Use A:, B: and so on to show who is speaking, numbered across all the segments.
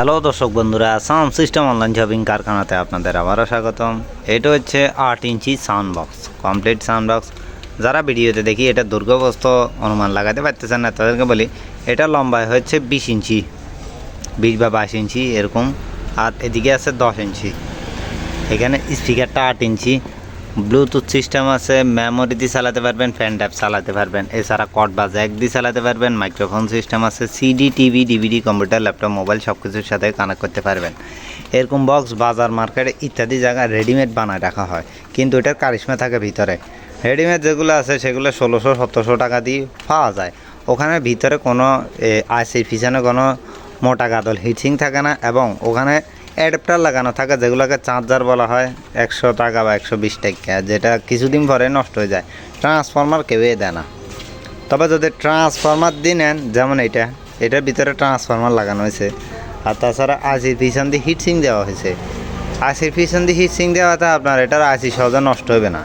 A: Hello দর্শক বন্ধুরা, sound system online shopping কারখানাতে আপনাদের আবারও স্বাগতম। এটা হচ্ছে আট inch sound box, complete sound box. যারা ভিডিওতে দেখি এটা দুর্গবস্ত অনুমান লাগাতে পারতেছেন না, তাদেরকে বলি এটা লম্বায় হচ্ছে বিশ ইঞ্চি, বিশ বা বাইশ ইঞ্চি এরকম, আর এদিকে আছে দশ ইঞ্চি। এখানে স্পিকারটা আট ইঞ্চি ব্লুটুথ সিস্টেম আছে মেমোরি দিয়ে চালাতে পারবেন ফ্যান ট্যাপ চালাতে পারবেন, এছাড়া কট বা জ্যাক দিয়ে চালাতে পারবেন মাইক্রোফোন সিস্টেম আছে CD TV DVD computer laptop mobile সব কিছুর সাথে কানেক্ট করতে পারবেন। এরকম বক্স বাজার মার্কেটে ইত্যাদি জায়গায় রেডিমেড বানায় রাখা হয়, কিন্তু এটার কারিশমা থাকে ভিতরে। রেডিমেড যেগুলো আছে, সেগুলো ষোলোশো, সতেরোশো টাকা দিয়ে পাওয়া যায়। ওখানে ভিতরে কোনো আইসির পিছনে কোনো মোটা গাদল হিটসিং থাকে না, এবং ওখানে অ্যাডাপ্টার লাগানো থাকে, যেগুলোকে চার্জার বলা হয়, একশো টাকা বা একশো বিশ টাকা, যেটা কিছুদিন পরে নষ্ট হয়ে যায়। ট্রান্সফরমার কেউই দেয় না। তবে যদি ট্রান্সফরমার দিয়ে নেন, যেমন এটা, এটার ভিতরে ট্রান্সফরমার লাগানো হয়েছে। আর তাছাড়া আশির পিছন দিয়ে হিটসিং দেওয়া হয়েছে। আশির পিছন দিয়ে হিটসিং দেওয়াতে আপনার এটার আশি সহজে নষ্ট হবে না।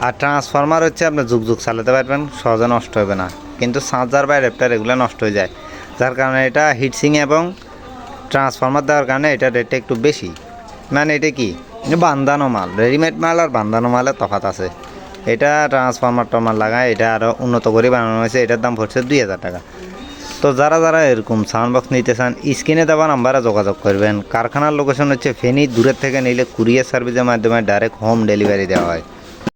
A: আর ট্রান্সফরমার হচ্ছে আপনি যুগ যুগ চালাতে পারবেন, সহজে নষ্ট হবে না। কিন্তু চার্জার বা অ্যাডাপ্টার এগুলো নষ্ট হয়ে যায়। যার কারণে এটা হিটসিং এবং ট্রান্সফরমার দেওয়ার কারণে এটা রেটটা একটু বেশি। মানে এটা কি? এটা বান্ধানো মাল রেডিমেড মাল আর বান্ধানো মালের তফাত আছে। এটা ট্রান্সফরমার টরমার লাগায়, এটা আরও উন্নত করে বানানো হয়েছে, এটার দাম পড়ছে দুই হাজার টাকা। তো যারা যারা এরকম সাউন্ড বক্স নিতে চান, স্ক্রিনে দেওয়া নাম্বারে যোগাযোগ করবেন। কারখানার লোকেশন হচ্ছে ফেনি, দূরের থেকে নিলে কুরিয়ার সার্ভিসের মাধ্যমে ডাইরেক্ট হোম ডেলিভারি দেওয়া হয়।